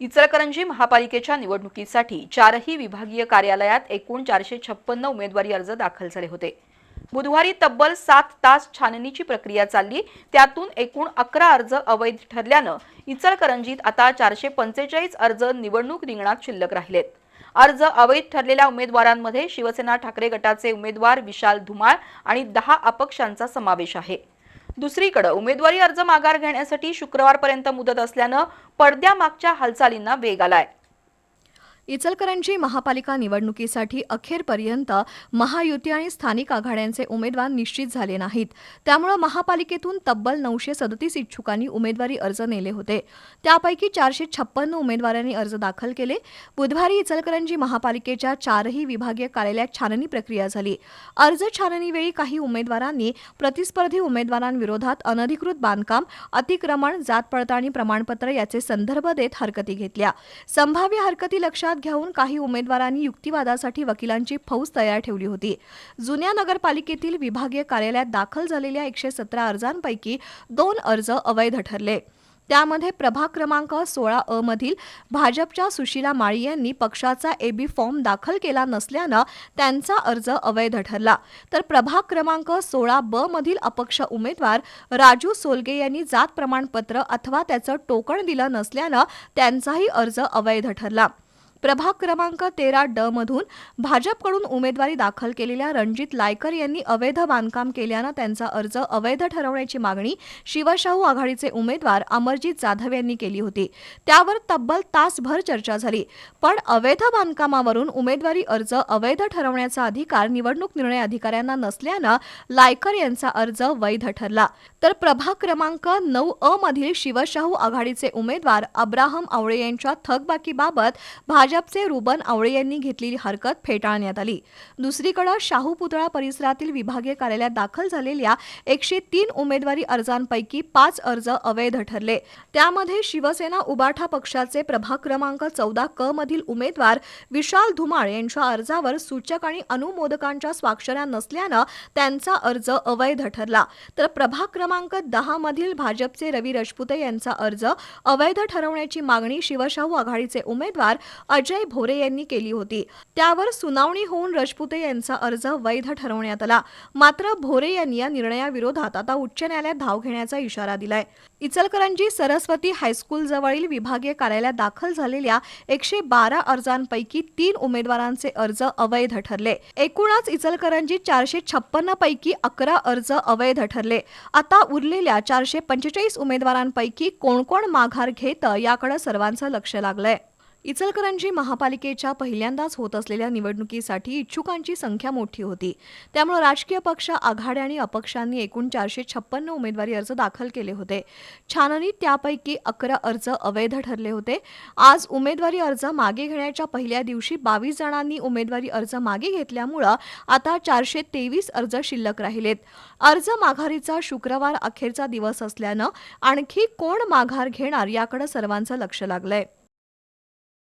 इचलकरंजी महापालिकेच्या निवडणुकीसाठी चारही विभागीय कार्यालयात एकूण चारशे छप्पन्न उमेदवारी अर्ज दाखल झाले होते. बुधवारी तब्बल सात तास छाननीची प्रक्रिया चालली. त्यातून एकूण अकरा अर्ज अवैध ठरल्यानं इचलकरंजीत आता चारशे पंचेचाळीस अर्ज निवडणूक रिंगणात शिल्लक राहिलेत. अर्ज अवैध ठरलेल्या उमेदवारांमध्ये शिवसेना ठाकरे गटाचे उमेदवार विशाल धुमाळ आणि दहा अपक्षांचा समावेश आहे. दुसरीकडे उमेदवारी अर्ज माघार घेण्यासाठी शुक्रवारपर्यंत मुदत असल्यानं पडद्यामागच्या हालचालींना वेग आलाय. इचलकरंजी महापालिका निवडणुकीसाठी अखेरपर्यंत महायुती आणि स्थानिक आघाड्यांचे उमेदवार निश्चित झाले नाहीत. त्यामुळे महापालिकेतून तब्बल नऊशे सदतीस इच्छुकांनी उमेदवारी अर्ज नेले होते. त्यापैकी चारशे छप्पन्न उमेदवारांनी अर्ज दाखल केले. बुधवारी इचलकरंजी महापालिकेच्या चारही विभागीय कार्यालयात छाननी प्रक्रिया झाली. अर्ज छाननीवेळी काही उमेदवारांनी प्रतिस्पर्धी उमेदवारांविरोधात अनधिकृत बांधकाम अतिक्रमण जात पडताळणी प्रमाणपत्र याचे संदर्भ देत हरकती घेतल्या. संभाव्य हरकती लक्षात घेऊन काही उमेदवारांनी युक्तिवादासाठी वकिलांची फौज तयार ठेवली होती. जुन्या नगरपालिकेतील विभागीय कार्यालयात दाखल झालेल्या एकशे सतरा अर्जांपैकी दोन अर्ज अवैध ठरले. त्यामध्ये प्रभाग क्रमांक सोळा अ मधील भाजपच्या सुशीला माळी यांनी पक्षाचा एबी फॉर्म दाखल केला नसल्यानं त्यांचा अर्ज अवैध ठरला. तर प्रभाग क्रमांक सोळा ब मधील अपक्ष उमेदवार राजू सोलगे यांनी जात प्रमाणपत्र अथवा त्याचं टोकण दिलं नसल्यानं त्यांचाही अर्ज अवैध ठरला. प्रभाग क्रमांक तेरा ड मधून भाजपकडून उमेदवारी दाखल केलेल्या रणजित लायकर यांनी अवैध बांधकाम केल्यानं त्यांचा अर्ज अवैध ठरवण्याची मागणी शिवशाहू आघाडीचे उमेदवार अमरजीत जाधव यांनी केली होती. त्यावर तब्बल तासभर चर्चा झाली. पण अवैध बांधकामावरून उमेदवारी अर्ज अवैध ठरवण्याचा अधिकार निवडणूक निर्णय अधिकाऱ्यांना नसल्यानं लायकर यांचा अर्ज वैध ठरला. तर प्रभाग क्रमांक नऊ अ मधील शिवशाहू आघाडीचे उमेदवार अब्राहम आवळे यांच्या थकबाकीबाबत भाजपचे रुबन आवळे यांनी घेतलेली हरकत फेटाळण्यात आली. दुसरीकडे शाहू पुतळा परिसरातील विभागीय कार्यालयात दाखल झालेल्या एकशे तीन उमेदवारी अर्जांपैकी पाच अर्ज अवैध ठरले. त्यामध्ये शिवसेना उबाठा पक्षाचे प्रभाग क्रमांक चौदा क मधील उमेदवार विशाल धुमाळ यांच्या अर्जावर सूचक आणि अनुमोदकांच्या स्वाक्षऱ्या नसल्यानं त्यांचा अर्ज अवैध ठरला. तर प्रभाग क्रमांक दहा मधील भाजपचे रवी राजपुते यांचा अर्ज अवैध ठरवण्याची मागणी शिवशाहू आघाडीचे उमेदवार अजय भोरे यांनी केली होती. त्यावर सुनावणी होऊन राजपुते यांचा अर्ज वैध ठरवण्यात आला. मात्र भोरे यांनी या निर्णयाविरोधात आता उच्च न्यायालयात धाव घेण्याचा इशारा दिलाय. इचलकरंजी सरस्वती हायस्कूल जवळील विभागीय कार्यालयात दाखल झालेल्या एकशे बारा अर्जांपैकी तीन उमेदवारांचे अर्ज अवैध ठरले. एकूणच इचलकरंजी चारशे छप्पन्न पैकी अकरा अर्ज अवैध ठरले. आता उरलेल्या चारशे पंचेचाळीस उमेदवारांपैकी कोण कोण माघार घेतं याकडे सर्वांचं लक्ष लागलंय. इचलकरंजी महापालिकेच्या पहिल्यांदाच होत असलेल्या निवडणुकीसाठी इच्छुकांची संख्या मोठी होती. त्यामुळे राजकीय पक्ष आघाड्या आणि अपक्षांनी एकूण चारशे छप्पन्न उमेदवारी अर्ज दाखल केले होते. छाननीत त्यापैकी अकरा अर्ज अवैध ठरले होते. आज उमेदवारी अर्ज मागे घेण्याच्या पहिल्या दिवशी बावीस जणांनी उमेदवारी अर्ज मागे घेतल्यामुळं आता चारशे तेवीस अर्ज शिल्लक राहिलेत. अर्ज माघारीचा शुक्रवार अखेरचा दिवस असल्यानं आणखी कोण माघार घेणार याकडे सर्वांचं लक्ष लागलंय.